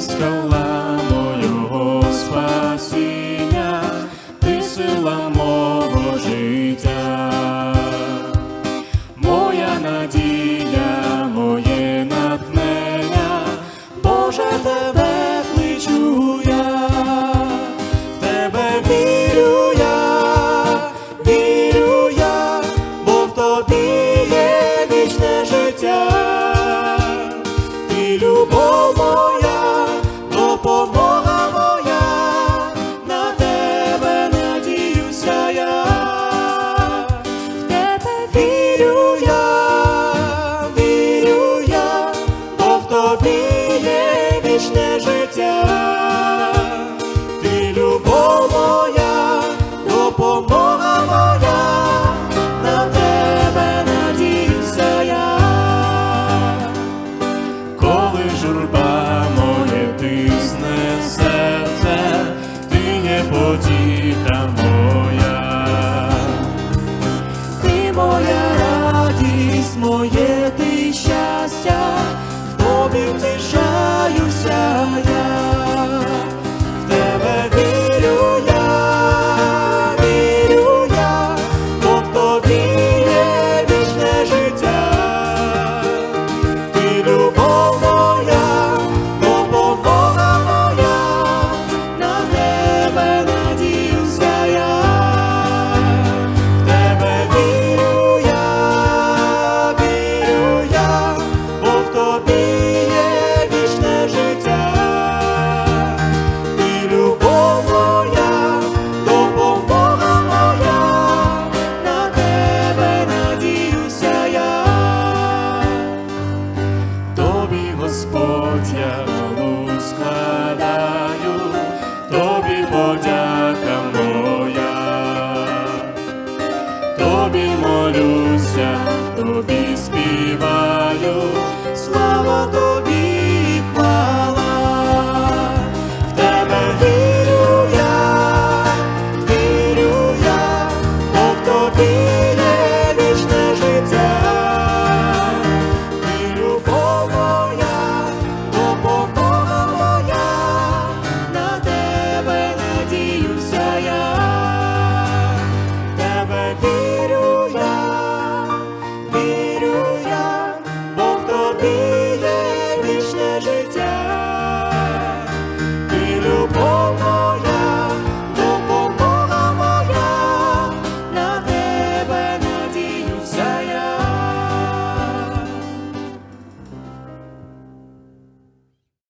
скала мого спасіння, ти сила моя. молюся, тобі співаю. be